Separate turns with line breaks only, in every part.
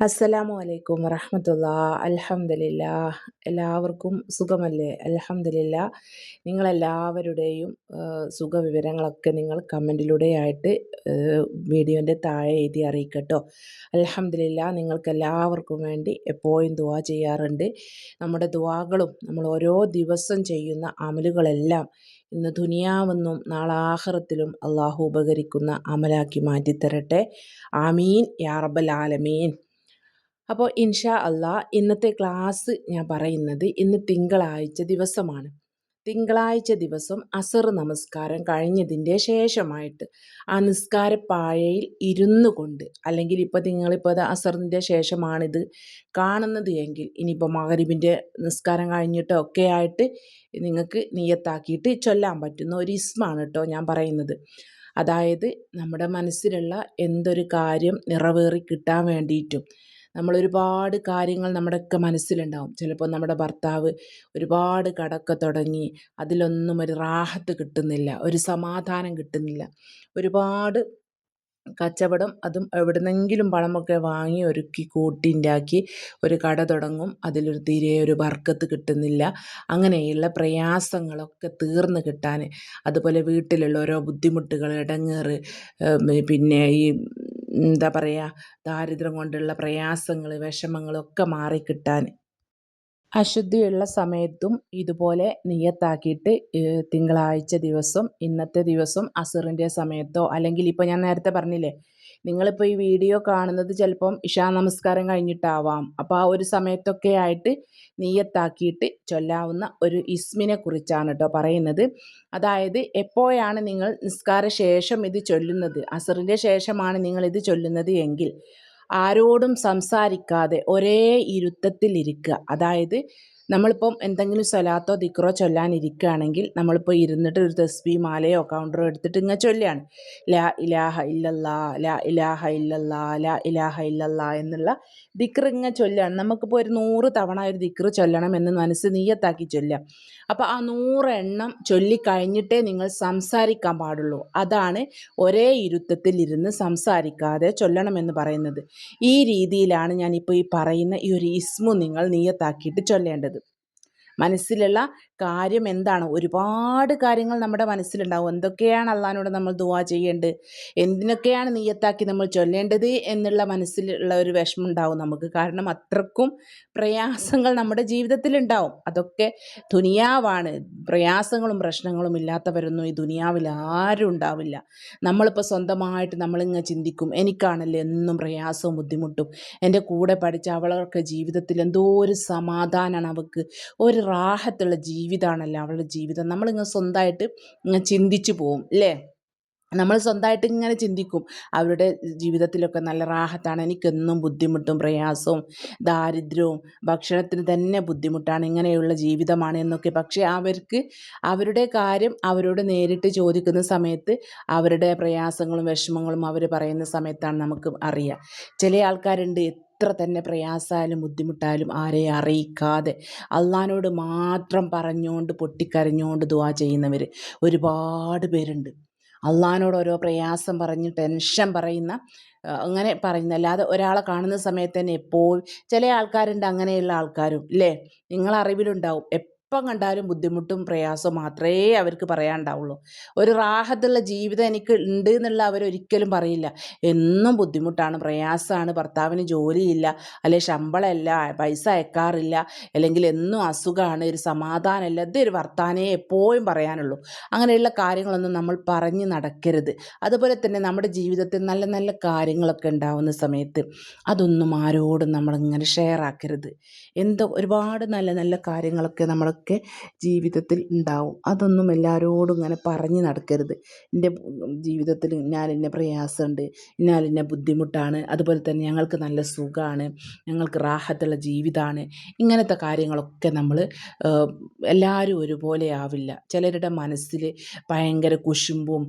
അസ്സലാമു അലൈക്കും വറഹമത്തുള്ള. അലഹമില്ല എല്ലാവർക്കും സുഖമല്ലേ? അലഹമില്ല നിങ്ങളെല്ലാവരുടെയും സുഖവിവരങ്ങളൊക്കെ നിങ്ങൾ കമന്റിലൂടെയായിട്ട് വീഡിയോന്റെ താഴെ എഴുതി അറിയിക്കട്ടോ. അലഹമില്ല നിങ്ങൾക്കെല്ലാവർക്കും വേണ്ടി എപ്പോഴും ദുവാ ചെയ്യാറുണ്ട്. നമ്മുടെ ദുവാകളും നമ്മൾ ഓരോ ദിവസം ചെയ്യുന്ന അമലുകളെല്ലാം ഇന്ന് ദുനിയാവെന്നും നാളാഹറത്തിലും അള്ളാഹു ഉപകരിക്കുന്ന അമലാക്കി മാറ്റിത്തരട്ടെ. ആമീൻ. യാ റബ്ബൽ ആലമീൻ. അപ്പോൾ ഇൻഷാ അള്ളാ ഇന്നത്തെ ക്ലാസ് ഞാൻ പറയുന്നത് ഇന്ന് തിങ്കളാഴ്ച ദിവസമാണ്. തിങ്കളാഴ്ച ദിവസം അസർ നമസ്കാരം കഴിഞ്ഞതിന്റെ ശേഷമായിട്ട് ആ നിസ്കാരപ്പായയിൽ ഇരുന്നു കൊണ്ട് അല്ലെങ്കിൽ ഇപ്പോൾ നിങ്ങളിപ്പോൾ അത് അസറിന്റെ ശേഷമാണിത് കാണുന്നത് എങ്കിൽ ഇനിയിപ്പോൾ മകരിബിന്റെ നിസ്കാരം കഴിഞ്ഞിട്ടോ ഒക്കെ ആയിട്ട് നിങ്ങൾക്ക് നിയത്താക്കിയിട്ട് ചൊല്ലാൻ പറ്റുന്ന ഒരു ഇസ്മാണ് കേട്ടോ ഞാൻ പറയുന്നത്. അതായത് നമ്മുടെ മനസ്സിലുള്ള എന്തൊരു കാര്യം നിറവേറി കിട്ടാൻ വേണ്ടിയിട്ടും നമ്മൾ ഒരുപാട് കാര്യങ്ങൾ നമ്മുടെയൊക്കെ മനസ്സിലുണ്ടാവും. ചിലപ്പോൾ നമ്മുടെ ഭർത്താവ് ഒരുപാട് കടക്ക തുടങ്ങി അതിലൊന്നും ഒരു റാഹത്ത് കിട്ടുന്നില്ല ഒരു സമാധാനം കിട്ടുന്നില്ല. ഒരുപാട് കച്ചവടം അതും എവിടുന്നെങ്കിലും പണമൊക്കെ വാങ്ങി ഒരുക്കി കൂട്ടിണ്ടാക്കി ഒരു കട തുടങ്ങും. അതിലൊരു തീരെ ഒരു വർക്കത്ത് കിട്ടുന്നില്ല. അങ്ങനെയുള്ള പ്രയാസങ്ങളൊക്കെ തീർന്നു കിട്ടാൻ അതുപോലെ വീട്ടിലുള്ള ഓരോ ബുദ്ധിമുട്ടുകൾ ഇടങ്ങേറ് പിന്നെ ഈ എന്താ പറയുക ദാരിദ്ര്യം കൊണ്ടുള്ള പ്രയാസങ്ങൾ വിഷമങ്ങളൊക്കെ മാറിക്കിട്ടാൻ അശുദ്ധിയുള്ള സമയത്തും ഇതുപോലെ നിയത്താക്കിയിട്ട് തിങ്കളാഴ്ച ദിവസം ഇന്നത്തെ ദിവസം അസറിന്റെ സമയത്തോ അല്ലെങ്കിൽ ഇപ്പോൾ ഞാൻ നേരത്തെ പറഞ്ഞില്ലേ നിങ്ങളിപ്പോൾ ഈ വീഡിയോ കാണുന്നത് ചിലപ്പം ഇഷാ നമസ്കാരം കഴിഞ്ഞിട്ടാവാം. അപ്പോൾ ആ ഒരു സമയത്തൊക്കെ ആയിട്ട് നീയത്താക്കിയിട്ട് ചൊല്ലാവുന്ന ഒരു ഇസ്മിനെ കുറിച്ചാണ് കേട്ടോ പറയുന്നത്. അതായത് എപ്പോഴാണ് നിങ്ങൾ നിസ്കാര ശേഷം ഇത് ചൊല്ലുന്നത്? അസറിന്റെ ശേഷമാണ് നിങ്ങൾ ഇത് ചൊല്ലുന്നത് എങ്കിൽ ആരോടും സംസാരിക്കാതെ ഒരേ ഇരുത്തത്തിലിരിക്കുക. അതായത് നമ്മളിപ്പം എന്തെങ്കിലും സ്വലാത്തോ ദിക്റോ ചൊല്ലാനിരിക്കുകയാണെങ്കിൽ നമ്മളിപ്പോൾ ഇരുന്നിട്ട് ഒരു തസ്ബി മാലയോ കൗണ്ടറോ എടുത്തിട്ട് ഇങ്ങനെ ചൊല്ലുകയാണ്. ലാ ഇലാഹ ഇല്ലല്ലാ ലാ ഇലാഹ ഇല്ലല്ലാ ലാ ഇലാഹ ഇല്ലല്ലാ എന്നുള്ള ദിക്ർ ഇങ്ങനെ ചൊല്ലുകയാണ്. നമുക്കിപ്പോൾ ഒരു നൂറ് തവണ ഒരു ദിക്ർ ചൊല്ലണം എന്ന് മനസ്സ് നീയത്താക്കി ചൊല്ലുക. അപ്പോൾ ആ നൂറെണ്ണം ചൊല്ലിക്കഴിഞ്ഞിട്ടേ നിങ്ങൾ സംസാരിക്കാൻ പാടുള്ളൂ. അതാണ് ഒരേ ഇരുത്തത്തിൽ ഇരുന്ന് സംസാരിക്കാതെ ചൊല്ലണമെന്ന് പറയുന്നത്. ഈ രീതിയിലാണ് ഞാനിപ്പോൾ ഈ പറയുന്ന ഈ ഒരു ഇസ്മു നിങ്ങൾ നീയത്താക്കിയിട്ട് ചൊല്ലേണ്ടത്. മനസ്സിലുള്ള കാര്യം എന്താണ്? ഒരുപാട് കാര്യങ്ങൾ നമ്മുടെ മനസ്സിലുണ്ടാവും. എന്തൊക്കെയാണ് അള്ളഹാനോട് നമ്മൾ ദുവാ ചെയ്യേണ്ടത്? എന്തിനൊക്കെയാണ് നീയത്താക്കി നമ്മൾ ചൊല്ലേണ്ടത് എന്നുള്ള മനസ്സിലുള്ള ഒരു വിഷമം ഉണ്ടാവും നമുക്ക്. കാരണം അത്രക്കും പ്രയാസങ്ങൾ നമ്മുടെ ജീവിതത്തിൽ ഉണ്ടാവും അതൊക്കെ ദുനിയാവാണ്. പ്രയാസങ്ങളും പ്രശ്നങ്ങളും ഇല്ലാത്തവരൊന്നും ഈ ദുനിയാവിൽ ആരും ഉണ്ടാവില്ല. നമ്മളിപ്പോൾ സ്വന്തമായിട്ട് നമ്മളിങ്ങനെ ചിന്തിക്കും. എനിക്കാണല്ലോ എന്നും പ്രയാസവും ബുദ്ധിമുട്ടും. എന്റെ കൂടെ പഠിച്ച അവളൊക്കെ ജീവിതത്തിൽ എന്തോ ഒരു സമാധാനമാണ് അവൾക്ക്. ഒരു റാഹത്തുള്ള ജീവിതമാണല്ലോ അവളുടെ ജീവിതം. നമ്മളിങ്ങനെ സ്വന്തമായിട്ട് ചിന്തിച്ചു പോവും അല്ലേ നമ്മൾ സ്വന്തമായിട്ട് ഇങ്ങനെ ചിന്തിക്കും. അവരുടെ ജീവിതത്തിലൊക്കെ നല്ല റാഹത്താണ്. എനിക്കെന്നും ബുദ്ധിമുട്ടും പ്രയാസവും ദാരിദ്ര്യവും ഭക്ഷണത്തിന് തന്നെ ബുദ്ധിമുട്ടാണ്. ഇങ്ങനെയുള്ള ജീവിതമാണ് എന്നൊക്കെ. പക്ഷേ അവർക്ക് അവരുടെ കാര്യം അവരോട് നേരിട്ട് ചോദിക്കുന്ന സമയത്ത് അവരുടെ പ്രയാസങ്ങളും വിഷമങ്ങളും അവർ പറയുന്ന സമയത്താണ് നമുക്ക് അറിയുക ചില ആൾക്കാരുണ്ട് എത്ര തന്നെ പ്രയാസായാലും ബുദ്ധിമുട്ടായാലും ആരെയും അറിയിക്കാതെ അള്ളഹാനോട് മാത്രം പറഞ്ഞുകൊണ്ട് പൊട്ടിക്കരഞ്ഞുകൊണ്ട് ദുവാ ചെയ്യുന്നവർ ഒരുപാട് പേരുണ്ട്. അള്ളഹാനോട് ഓരോ പ്രയാസം പറഞ്ഞ് ടെൻഷൻ പറയുന്ന അങ്ങനെ പറയുന്ന അല്ലാതെ ഒരാളെ കാണുന്ന സമയത്ത് തന്നെ എപ്പോഴും ചില ആൾക്കാരുണ്ട് അങ്ങനെയുള്ള ആൾക്കാരും ഇല്ലേ? നിങ്ങളറിവിലുണ്ടാവും. എപ്പം കണ്ടാലും ബുദ്ധിമുട്ടും പ്രയാസവും മാത്രമേ അവർക്ക് പറയാനുണ്ടാവുള്ളൂ. ഒരു റാഹത്തുള്ള ജീവിതം എനിക്ക് ഉണ്ട് എന്നുള്ള അവരൊരിക്കലും പറയില്ല. എന്നും ബുദ്ധിമുട്ടാണ് പ്രയാസമാണ് ഭർത്താവിന് ജോലിയില്ല അല്ലെങ്കിൽ ശമ്പളമല്ല പൈസ അയക്കാറില്ല അല്ലെങ്കിൽ എന്നും അസുഖമാണ് ഒരു സമാധാനമില്ല ഇതൊരു വർത്താനേ എപ്പോഴും പറയാനുള്ളൂ. അങ്ങനെയുള്ള കാര്യങ്ങളൊന്നും നമ്മൾ പറഞ്ഞ് നടക്കരുത്. അതുപോലെ തന്നെ നമ്മുടെ ജീവിതത്തിൽ നല്ല നല്ല കാര്യങ്ങളൊക്കെ ഉണ്ടാവുന്ന സമയത്ത് അതൊന്നും ആരോടും നമ്മളിങ്ങനെ ഷെയർ ആക്കരുത്. എന്തോ ഒരുപാട് നല്ല നല്ല കാര്യങ്ങളൊക്കെ നമ്മൾ ഒക്കെ ജീവിതത്തിൽ ഉണ്ടാവും. അതൊന്നും എല്ലാവരോടും ഇങ്ങനെ പറഞ്ഞ് നടക്കരുത്. എന്റെ ജീവിതത്തിൽ ഇന്നാലിന്ന പ്രയാസമുണ്ട് ഇന്നാലിന്ന ബുദ്ധിമുട്ടാണ് അതുപോലെ തന്നെ ഞങ്ങൾക്ക് നല്ല സുഖമാണ് ഞങ്ങൾക്ക് റാഹത്തുള്ള ജീവിതമാണ് ഇങ്ങനത്തെ കാര്യങ്ങളൊക്കെ നമ്മൾ എല്ലാവരും ഒരുപോലെ ആവില്ല. ചിലരുടെ മനസ്സിൽ ഭയങ്കര കുശുമ്പും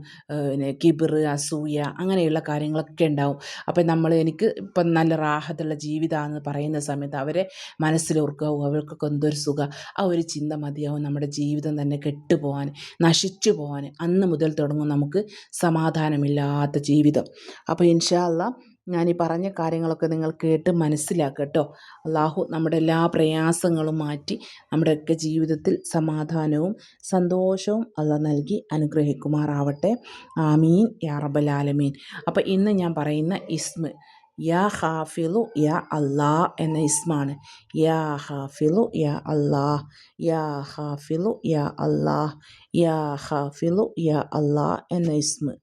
പിന്നെ കിബിർ അസൂയ അങ്ങനെയുള്ള കാര്യങ്ങളൊക്കെ ഉണ്ടാവും. അപ്പം നമ്മൾ എനിക്ക് ഇപ്പം നല്ല റാഹത്തുള്ള ജീവിതമാണെന്ന് പറയുന്ന സമയത്ത് അവരെ മനസ്സിലോർക്കുക അവർക്കൊക്കെ എന്തൊരു സുഖം. ആ ഒരു ചിന്ത മതിയാവും നമ്മുടെ ജീവിതം തന്നെ കെട്ടുപോകാൻ നശിച്ചു പോകാൻ അന്ന് മുതൽ തുടങ്ങും നമുക്ക് സമാധാനമില്ലാത്ത ജീവിതം. അപ്പോൾ ഇൻഷാല്ല ഞാൻ ഈ പറഞ്ഞ കാര്യങ്ങളൊക്കെ നിങ്ങൾ കേട്ട് മനസ്സിലാക്കുക കേട്ടോ. അള്ളാഹു നമ്മുടെ എല്ലാ പ്രയാസങ്ങളും മാറ്റി നമ്മുടെയൊക്കെ ജീവിതത്തിൽ സമാധാനവും സന്തോഷവും അല്ല നൽകി അനുഗ്രഹിക്കുമാറാവട്ടെ. ആമീൻ. യാറബലാലമീൻ അപ്പോൾ ഇന്ന് ഞാൻ പറയുന്ന ഇസ്മ്. യാ ഹാഫിലു യാ അല്ലാ എന്ന ഇസ്മാണ്. യാ ഹാഫിലു യാ അല്ലാ യാ ഹാഫിലു യാ അല്ലാ യാ ഹാഫിലു യാ അല്ലാ എന്ന ഇസ്മ.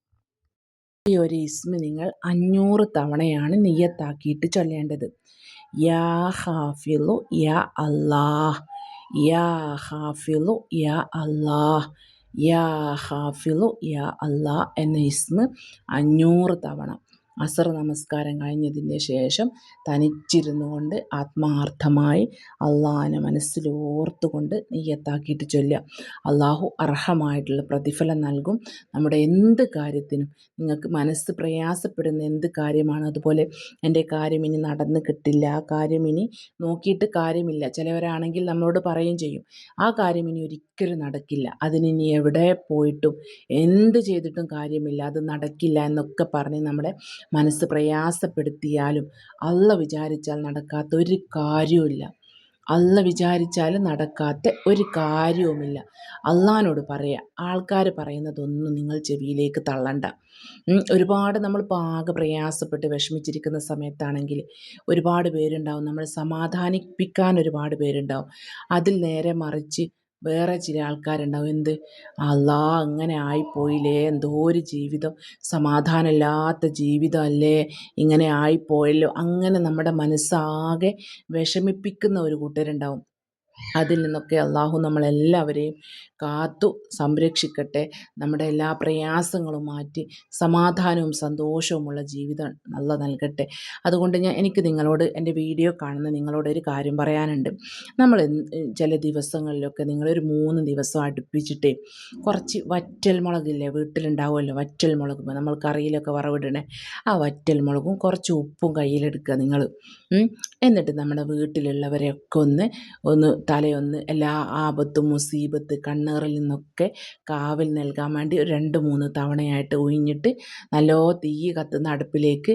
ഈ ഒരു ഇസ്മ നിങ്ങൾ അഞ്ഞൂറ് തവണയാണ് നിയ്യത്താക്കിയിട്ട് ചൊല്ലേണ്ടത്. യാ ഹാഫിലു യാ അല്ലാഹ് യാ ഹാഫിലു യാ അല്ലാഹ് യാ ഹാഫിലു യാ അല്ലാഹ് എന്ന ഇസ്മ അഞ്ഞൂറ് തവണ. അസർ നമസ്കാരം കഴിഞ്ഞതിന് ശേഷം തനിച്ചിരുന്നു കൊണ്ട് ആത്മാർത്ഥമായി അള്ളാഹിനെ മനസ്സിലോർത്തുകൊണ്ട് നീയത്താക്കിയിട്ട് ചൊല്ലുക. അള്ളാഹു അർഹമായിട്ടുള്ള പ്രതിഫലം നൽകും. നമ്മുടെ എന്ത് കാര്യത്തിനും നിങ്ങൾക്ക് മനസ്സ് പ്രയാസപ്പെടുന്ന എന്ത് കാര്യമാണ്? അതുപോലെ എന്റെ കാര്യം ഇനി നടന്ന് കിട്ടില്ല ആ കാര്യം ഇനി നോക്കിയിട്ട് കാര്യമില്ല. ചിലവരാണെങ്കിൽ നമ്മളോട് പറയുകയും ചെയ്യും ആ കാര്യം ഇനി ഒരിക്കലും നടക്കില്ല. അതിനി എവിടെ പോയിട്ടും എന്ത് ചെയ്തിട്ടും കാര്യമില്ല അത് നടക്കില്ല എന്നൊക്കെ പറഞ്ഞ് നമ്മുടെ മനസ്സ് പ്രയാസപ്പെടുത്തിയാലും അള്ള വിചാരിച്ചാൽ നടക്കാത്ത ഒരു കാര്യവുമില്ല. അള്ള വിചാരിച്ചാൽ നടക്കാത്ത ഒരു കാര്യവുമില്ല. അള്ളഹാനോട് പറയുക ആൾക്കാർ പറയുന്നതൊന്നും നിങ്ങൾ ചെവിയിലേക്ക് തള്ളണ്ട. ഒരുപാട് നമ്മൾ പാക പ്രയാസപ്പെട്ട് വിഷമിച്ചിരിക്കുന്ന സമയത്താണെങ്കിൽ ഒരുപാട് പേരുണ്ടാവും നമ്മൾ സമാധാനിപ്പിക്കാൻ ഒരുപാട് പേരുണ്ടാവും. അതിൽ നേരെ മറിച്ച് വേറെ ചില ആൾക്കാരുണ്ടാവും. എന്ത്? അല്ലാ അങ്ങനെ ആയിപ്പോയില്ലേ? എന്തോ ഒരു ജീവിതം. സമാധാനമില്ലാത്ത ജീവിതമല്ലേ? ഇങ്ങനെ ആയിപ്പോയല്ലോ. അങ്ങനെ നമ്മുടെ മനസ്സാകെ വിഷമിപ്പിക്കുന്ന ഒരു കൂട്ടരുണ്ടാവും. അതിൽ നിന്നൊക്കെ അള്ളാഹു നമ്മളെല്ലാവരെയും കാത്തു സംരക്ഷിക്കട്ടെ. നമ്മുടെ എല്ലാ പ്രയാസങ്ങളും മാറ്റി സമാധാനവും സന്തോഷവുമുള്ള ജീവിതം നല്ല നൽകട്ടെ. അതുകൊണ്ട് ഞാൻ എനിക്ക് നിങ്ങളോട് എന്റെ വീഡിയോ കാണുന്ന നിങ്ങളോട് ഒരു കാര്യം പറയാനുണ്ട്. നമ്മൾ ചില ദിവസങ്ങളിലൊക്കെ നിങ്ങളൊരു മൂന്ന് ദിവസം അടുപ്പിച്ചിട്ട് കുറച്ച് വറ്റൽ മുളകില്ലേ വീട്ടിലുണ്ടാവുമല്ലോ വറ്റൽ മുളക് നമ്മൾ കറിയിലൊക്കെ വറവിടണേ. ആ വറ്റൽ മുളകും കുറച്ച് ഉപ്പും കയ്യിലെടുക്കുക നിങ്ങൾ. എന്നിട്ട് നമ്മുടെ വീട്ടിലുള്ളവരെയൊക്കെ ഒന്ന് ഒന്ന് തലയൊന്ന് എല്ലാ ആപത്തും മുസീബത്ത് കണ്ണേറിൽ നിന്നൊക്കെ കാവൽ നൽകാൻ വേണ്ടി രണ്ട് മൂന്ന് തവണയായിട്ട് ഒഴിഞ്ഞിട്ട് നല്ലോ തീ കത്തുന്ന അടുപ്പിലേക്ക്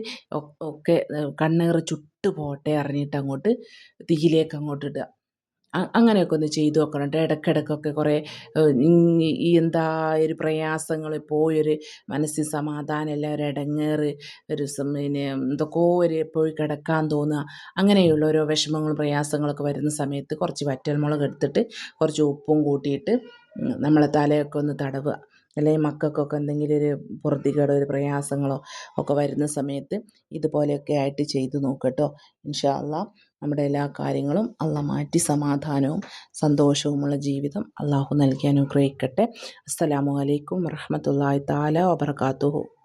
ഒക്കെ കണ്ണേറ് ചുട്ടു പോട്ടെ അറിഞ്ഞിട്ട് അങ്ങോട്ട് തീയിലേക്ക് അങ്ങോട്ട് ഇടുക. അങ്ങനെയൊക്കെ ഒന്ന് ചെയ്തു നോക്കണം കേട്ടോ ഇടയ്ക്കിടയ്ക്കൊക്കെ കുറേ ഈ എന്താ ഒരു പ്രയാസങ്ങൾ പോയൊരു മനസ്സിൽ സമാധാനമില്ല ഒരു ഇടങ്ങേറ് ഒരു പിന്നെ എന്തൊക്കെയോ ഒരു പോയി കിടക്കാൻ തോന്നുക. അങ്ങനെയുള്ള ഓരോ വിഷമങ്ങളും പ്രയാസങ്ങളൊക്കെ വരുന്ന സമയത്ത് കുറച്ച് വറ്റൽമുളക് എടുത്തിട്ട് കുറച്ച് ഉപ്പും കൂട്ടിയിട്ട് നമ്മളെ തലയൊക്കെ ഒന്ന് തടവുക. അല്ലെങ്കിൽ മക്കൾക്കൊക്കെ എന്തെങ്കിലും ഒരു പൊറുതികേടോ ഒരു പ്രയാസങ്ങളോ ഒക്കെ വരുന്ന സമയത്ത് ഇതുപോലെയൊക്കെ ആയിട്ട് ചെയ്തു നോക്കട്ടോ. ഇൻഷാ നമ്മുടെ എല്ലാ കാര്യങ്ങളും അള്ള മാറ്റി സമാധാനവും സന്തോഷവുമുള്ള ജീവിതം അള്ളാഹു നൽകി അനുഗ്രഹിക്കട്ടെ. അസ്സലാമു അലൈക്കും വറഹമത്തല്ലാ താല വബർക്കാത്തുഹു